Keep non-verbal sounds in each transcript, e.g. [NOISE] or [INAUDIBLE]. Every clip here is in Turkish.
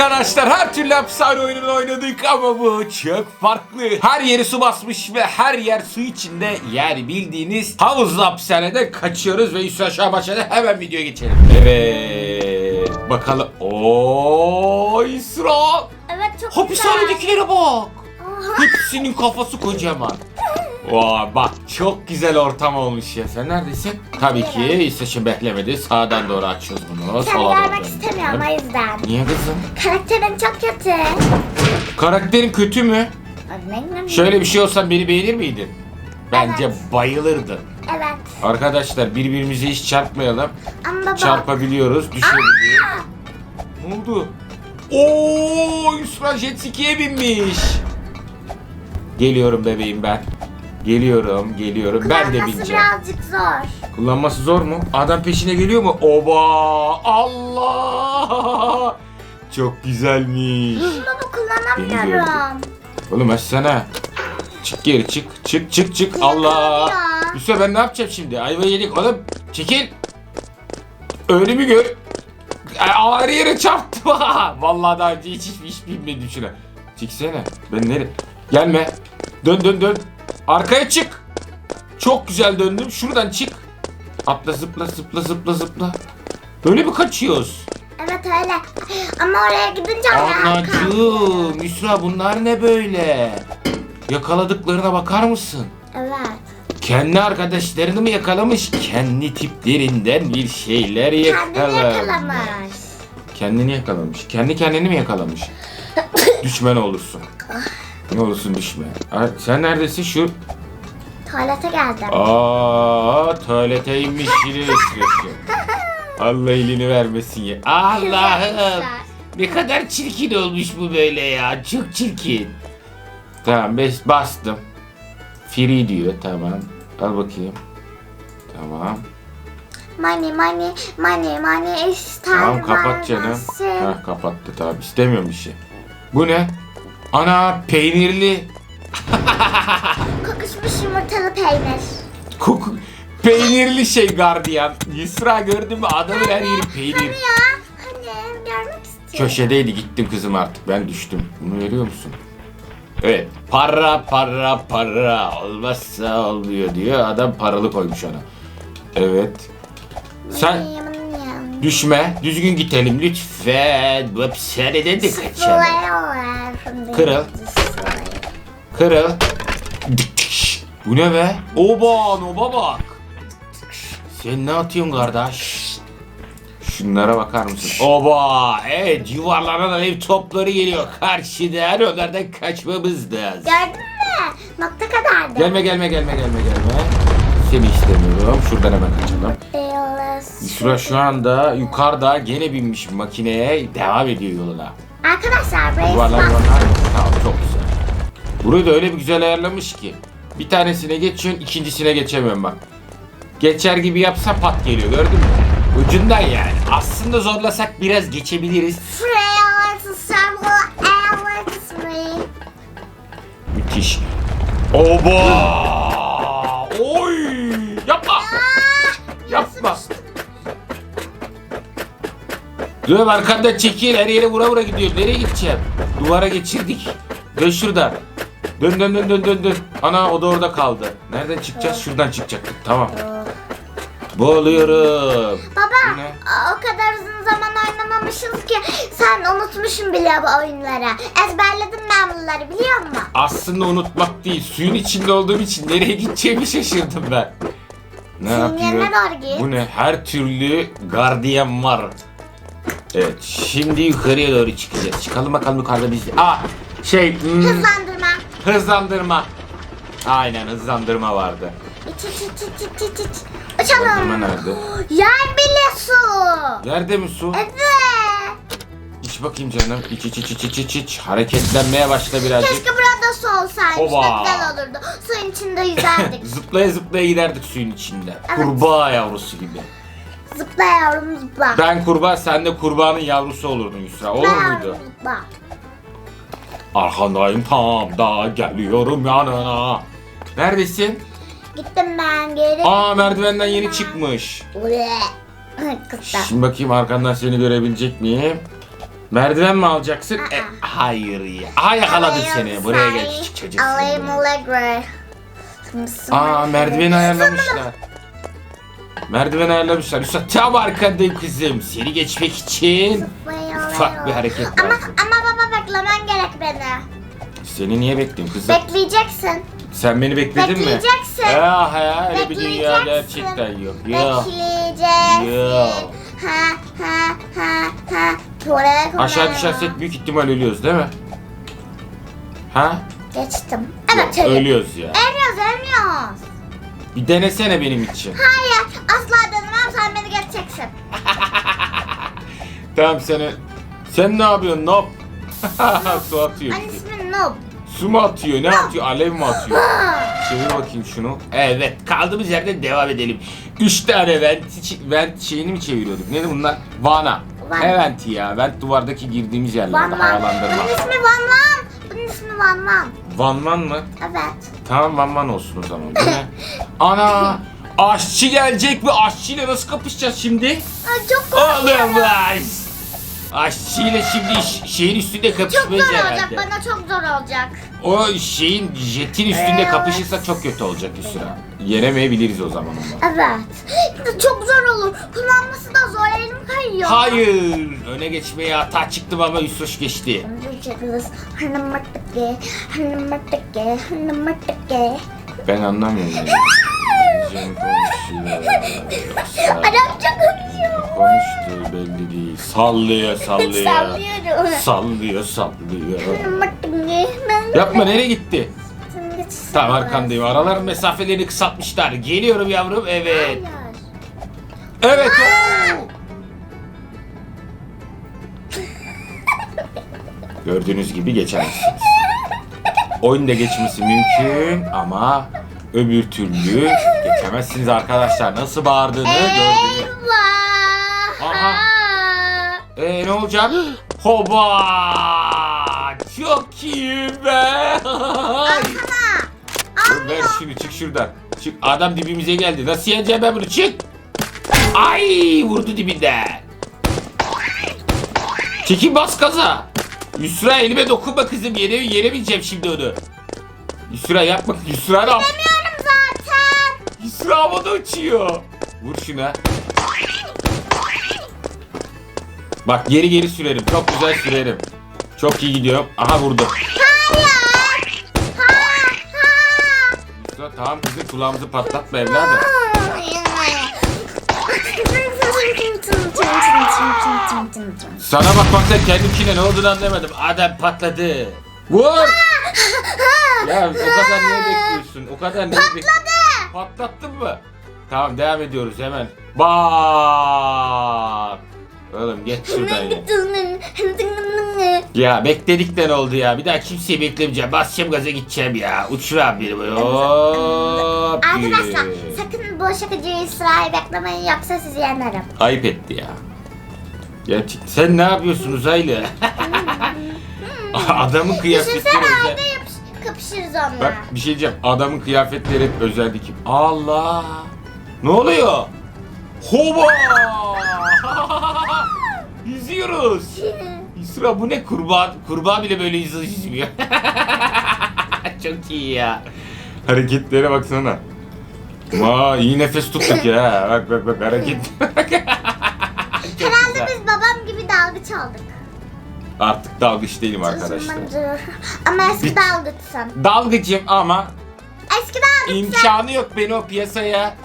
Arkadaşlar her türlü hapishane oyununu oynadık ama bu çok farklı. Her yeri su basmış ve her yer su içinde. Yani bildiğiniz havuzlu hapishaneden kaçıyoruz ve üstü aşağı başladı. Hemen videoya geçelim. Evet. Bakalım. Oo İsra. Evet çok güzel. Hapishanedekilere bak. Hepsinin kafası kocaman. Vay bak çok güzel ortam olmuş ya. Sen neredesin? Tabii ki İsveç'in beklemedi. Sağdan doğru açıyoruz bunu. Seni Sola doğru görmek döneceğim. istemiyorum o yüzden. Niye kızım? Karakterin çok kötü. Karakterin kötü mü? Örneğin Şöyle bir şey olsan beni beğenir miydin? Bence Evet. bayılırdın. Evet. Arkadaşlar birbirimize hiç çarpmayalım. Ama baba. Çarpabiliyoruz, düşebiliyoruz. Ne oldu? Oo, Yusra jet ski'ye binmiş. Geliyorum bebeğim ben. Geliyorum, geliyorum. Ben de Kullanması bineceğim. birazcık zor. Kullanması zor mu? Adam peşine geliyor mu? Oba! Allah! Çok güzelmiş. Baba kullanamıyorum. Oğlum açsana. Çık geri çık. Çık çık çık. Allah. Hüsnü ben ne yapacağım şimdi? Ayva yedik oğlum. Çekil. Önümü gör. Ay, Ağır yere çarptı. [LAUGHS] Vallahi daha önce hiç hiç, hiç bilmedim şuna. Çeksene. Ben nereye? Gelme. Dön dön dön. Arkaya çık. Çok güzel döndüm. Şuradan çık. Atla zıpla zıpla zıpla zıpla. Böyle mi kaçıyoruz? Evet öyle. Ama oraya gidince. Anacığım. Yusra bunlar ne böyle? Yakaladıklarına bakar mısın? Evet. Kendi arkadaşlarını mı yakalamış? Kendi tiplerinden bir şeyler Kendini yakalamış. yakalamış. Kendini yakalamış. Kendi kendini mi yakalamış? [COUGHS] düşme ne olursun. Ne olursun düşme. Aa, Sen neredesin şu? Tuvalete geldim. Aa, tuvalete inmiş yine esreşiyor. [LAUGHS] Allah elini vermesin ya. Allah'ım. Ne kadar çirkin olmuş bu böyle ya. Çok çirkin. Tamam bes bastım. Free diyor tamam. Al bakayım. Tamam. Money money money money ister Tamam kapat canım. Heh kapattı tamam. İstemiyorum bir şey. Bu ne? Ana peynirli. Kokuşmuş yumurtalı peynir. Koku. Peynirli şey gardiyan. Yusra gördün mü adamın her yeri peynir. Ya hani görmek istiyorum. Köşedeydi gittim kızım artık ben düştüm. Bunu görüyor musun? Evet. Para para para olmazsa olmuyor diyor. Adam paralı koymuş ona. Evet. Sen düşme. Düzgün gidelim lütfen. Bu hapishaneden de kaçalım. Kırıl. Kırıl. Bu ne be? Oba noba bak. Sen ne atıyorsun kardeş? Şunlara bakar mısın? Oba! Evet yuvarlanan alev topları geliyor karşıdan onlardan kaçmamız lazım. Gördün mü? Nokta kadardı. Gelme gelme gelme gelme gelme. Seni istemiyorum. Şuradan hemen kaçalım. Şura şu anda yukarıda gene binmiş makineye devam ediyor yoluna. Arkadaşlar burayı Yuvarlar ıslat- yuvarlar. Tamam çok güzel. Burayı da öyle bir güzel ayarlamış ki. Bir tanesine geçiyorsun ikincisine geçemiyorum bak. Geçer gibi yapsa pat geliyor gördün mü? Ucundan yani. Aslında zorlasak biraz geçebiliriz. Müthiş. Oba! Oy! Yapma! Dur arkanda çekil her yere vura vura gidiyor. Nereye gideceğim? Duvara geçirdik. Dön şuradan. Dön dön dön dön dön dön. Ana o da orada kaldı. Nereden çıkacağız? Şuradan çıkacaktık. Tamam. Boğuluyorum. Baba Bu ne? o kadar uzun zaman oynamamışız ki sen unutmuşsun bile bu oyunları. Ezberledim ben bunları biliyor musun? Aslında unutmak değil. Suyun içinde olduğum için nereye gideceğimi şaşırdım ben. Ne Senin yapıyor? yerine doğru git. Bu ne? Her türlü gardiyan var. Evet, şimdi yukarıya doğru çıkacağız. Çıkalım bakalım yukarıda biz. Aa, şey, hmm, Hızlandırma. hızlandırma. Aynen hızlandırma vardı. İç iç iç iç iç iç iç. Hızlandırma Uçalım. nerede? Yer bile su. Nerede mi su? Evet. İç bakayım canım. İç iç iç iç iç iç iç. Hareketlenmeye başla birazcık. Keşke burada su olsaymış Oba. ne güzel olurdu. Suyun içinde yüzerdik. [LAUGHS] zıplaya zıplaya giderdik suyun içinde. Evet. Kurbağa yavrusu gibi. Zıpla yavrum zıpla. Ben kurbağa, sen de kurbağanın yavrusu olurdun Yusra. Olur Zıpla muydu? yavrum, Zıpla. Arkandayım tam da geliyorum yanına. Neredesin? Gittim ben geri. Aa merdivenden yeni çıkmış. Ule. [LAUGHS] Kısa. Şimdi bakayım arkandan seni görebilecek miyim? Merdiven mi alacaksın? E, hayır ya. Aha yakaladım seni. Buraya gel küçük çocuk. seni Alayım. Allegro. Aa merdiveni ayarlamışlar. Merdiven ayarlamışlar. Üstad tam arkandayım kızım. Seni geçmek için ufak bir hareket Ama, lazım. ama baba beklemen gerek beni. Seni niye bekleyeyim kızım? Bekleyeceksin. Sen beni bekledin mi? Bekleyeceksin. Ya ya öyle bir dünya Bekleyeceksin. gerçekten yok. Yok. Bekleyeceksin. Yok. Ha ha ha ha. Aşağı düşersek büyük ihtimal ölüyoruz değil mi? Ha? Geçtim. Yok, Evet öyle. ölüyoruz ya. Ölüyoruz ölmüyoruz. Bir denesene benim için. Hayır asla denemem sen beni geçeceksin. [LAUGHS] Tamam seni. Sen ne yapıyorsun? Nop. [LAUGHS] Su atıyor. Anne ismin Noob. Su mu atıyor? Ne atıyor? Alev mi atıyor? [LAUGHS] Çevir bakayım şunu. Evet kaldığımız yerden devam edelim. Üç tane vent, vent şeyini mi çeviriyorduk? Neydi bunlar? Vana. Van. Ne venti ya? Vent duvardaki girdiğimiz yerlerde Van Van. havalandırma. Bunun ismi Van Van. Bunun ismi Van Van. Van Van mı? Evet. Tamam Van Van olsun o zaman. [LAUGHS] Ana! Aşçı gelecek mi? Aşçıyla nasıl kapışacağız şimdi? Ay, çok korkuyorum. Olamaz! Aşçıyla şimdi iş- şeyin üstünde Çok kapışmayız zor olacak. herhalde. Bana çok zor olacak. O şeyin jetin üstünde Evet. kapışırsa çok kötü olacak Yusra. Yenemeyebiliriz o zaman onu. Evet. Çok zor olur. Kullanması da zor. Elim kayıyor. Hayır! Öne geçmeye hata çıktım ama Yusroş geçti. Ben anlamıyorum [LAUGHS] yani. Diyeceğim konuşuyor. Yoksa Arapça konuşuyor. konuştuğu belli değil. Sallıyor sallıyor. Sallıyorum. Sallıyor sallıyor. Yapma nereye gitti? Tamam arkandayım. Araların mesafelerini kısaltmışlar. Geliyorum yavrum. Evet. Evet. [LAUGHS] Gördüğünüz gibi geçemezsiniz. Oyunda geçmesi mümkün ama öbür türlü geçemezsiniz arkadaşlar. Nasıl bağırdığını gördünüz. Aha. Ee ne olacak? Hoba! Çok iyi be! Sana. Dur, Ver şunu çık şuradan. Çık adam dibimize geldi. Nasıl yeneceğim ben bunu? Çık! Ay vurdu dibinden. Çekin bas gaza. Yusra elime dokunma kızım. Yere, yere bineceğim şimdi onu. Yusra yapma. Yusra ne yap? Bilmiyorum zaten. Yusra havada uçuyor. Vur şuna. Bak geri geri sürerim. Çok güzel sürerim. Çok iyi gidiyorum. Aha vurdu. Hayır. Ha ha. Yusra tamam kızım kulağımızı patlatma evladım. Sana bakmaktan kendimkine ne olduğunu anlamadım. Adam patladı. Vur! ya o kadar niye bekliyorsun? O kadar niye bekliyorsun? Patlattın mı? Tamam devam ediyoruz hemen. Bak! Oğlum geç şuradan ya. [LAUGHS] Ya bekledik de ne oldu ya? Bir daha kimseyi beklemeyeceğim. Basacağım gaza gideceğim ya. Uçuram beni böyle. Hop! Arkadaşlar sakın bu şakacıyı İsrail beklemeyin yoksa sizi yenerim. Ayıp etti ya. Gerçek. Sen ne yapıyorsun uzaylı? [LAUGHS] Adamın [LAUGHS] kıyafetleri Düşünsene özel. ayda yapış, kapışırız onunla. Bak bir şey diyeceğim. Adamın kıyafetleri hep özel dikim. Allah! Ne oluyor? Hoba! Yüzüyoruz. İsra bu ne kurbağa? Kurbağa bile böyle yüzü yüzmüyor. [LAUGHS] Çok iyi ya. Hareketlere baksana. Ma iyi nefes tuttuk ya. Bak bak bak hareket. Herhalde biz babam gibi dalgıç olduk. Artık dalgıç değilim arkadaşlar. Ama eski dalgıçsın. Dalgıcım ama Eski dalgıçsın. imkanı yok beni o piyasaya.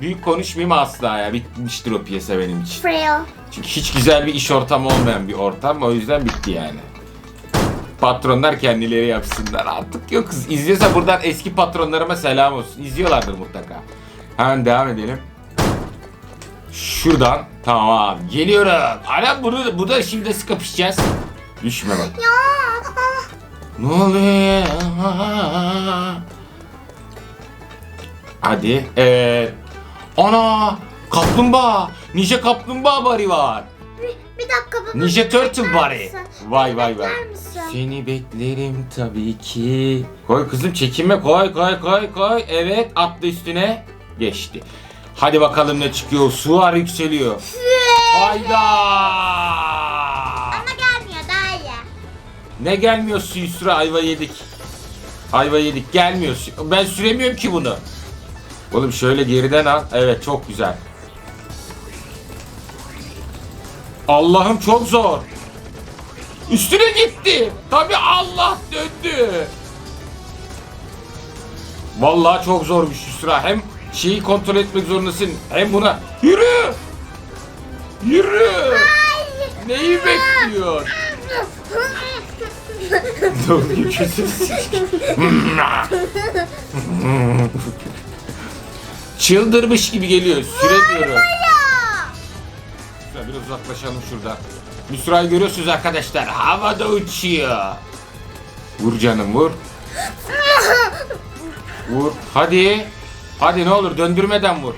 Büyük konuşmayayım asla ya. Bitmiştir o piyasa benim için. Frail. Çünkü hiç güzel bir iş ortamı olmayan bir ortam. O yüzden bitti yani. Patronlar kendileri yapsınlar. Artık yok. İzliyorsa buradan eski patronlarıma selam olsun. İzliyorlardır mutlaka. Hemen devam edelim. Şuradan. Tamam. Geliyorum. Anam bunu, bu da şimdi nasıl kapışacağız? Düşme bak. Ya. Ne oluyor? Hadi. Evet. Ana! Kaplumbağa! Ninja kaplumbağa bari var. Bir dakika baba. Ninja Turtle bari. Vay vay vay. Seni beklerim tabii ki. Koy kızım çekinme koy koy koy koy. Evet atla üstüne. Geçti. Hadi bakalım ne çıkıyor. Sular yükseliyor. Hayda! Ama gel Ne gelmiyorsun Yusra ayva yedik. Ayva yedik gelmiyorsun. Ben süremiyorum ki bunu. Oğlum şöyle geriden al. Evet çok güzel. Allah'ım çok zor. Üstüne gitti. Tabi Allah döndü. Vallahi çok zormuş Yusra. Hem şeyi kontrol etmek zorundasın. Hem buna yürü. Yürü. Neyi bekliyor? Dur. Çıldırmış gibi geliyor. Süremiyorum. Şöyle biraz uzaklaşalım şuradan. Müsra'yı görüyorsunuz arkadaşlar. Havada uçuyor. Vur canım vur. Vur. Hadi. Hadi ne olur döndürmeden vur.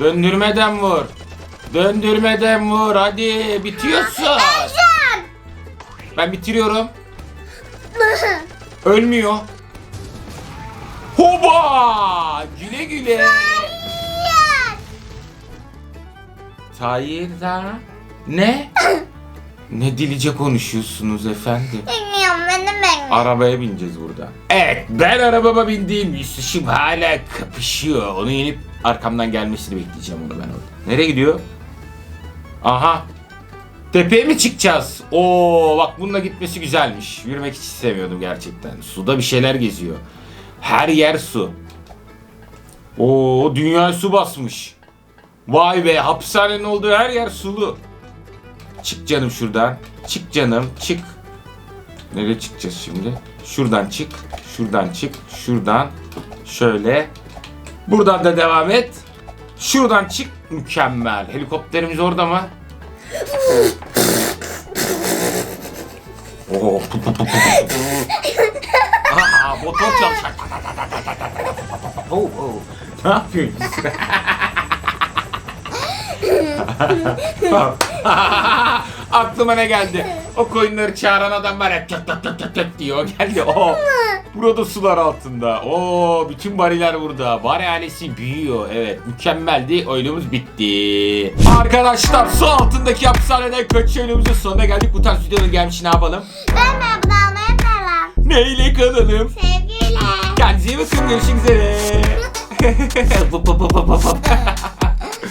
Döndürmeden vur. Döndürmeden vur. Hadi bitiyorsun. Ben bitiriyorum. Ölmüyor. Hoba! Güle güle. Hayır da. Ne? [COUGHS] ne dilice konuşuyorsunuz efendim? Bilmiyorum benim benim. Arabaya bineceğiz burada. Evet ben arabama bindiğim Yusuf'um hala kapışıyor. Onu yenip arkamdan gelmesini bekleyeceğim onu ben orada. Nereye gidiyor? Aha. Tepeye mi çıkacağız? Oo bak bununla gitmesi güzelmiş. Yürümek hiç istemiyordum gerçekten. Suda bir şeyler geziyor. Her yer su. Oo dünya su basmış. Vay be hapishanenin olduğu her yer sulu. Çık canım şuradan. Çık canım çık. Nereye çıkacağız şimdi? Şuradan çık. Şuradan çık. Şuradan. Şöyle. Buradan da devam et. Şuradan çık. Mükemmel. Helikopterimiz orada mı? [LAUGHS] Oo. Aa, motor çalışacak. Oo, oo. Ne yapıyorsun? [LAUGHS] [LAUGHS] Aklıma ne geldi? O koyunları çağıran adam var ya tık tık tık tık tık diyor. Geldi. O. Burada sular altında. O bütün bariler burada. Bari ailesi büyüyor. Evet mükemmeldi. Oyunumuz bitti. Arkadaşlar su altındaki hapishaneden kaçış oyunumuzun sonuna geldik. Bu tarz videoların gelmiş ne yapalım? Ben de abone olmaya devam. Neyle kalalım? Sevgiyle. Kendinize iyi bakın. Görüşmek üzere. [LAUGHS]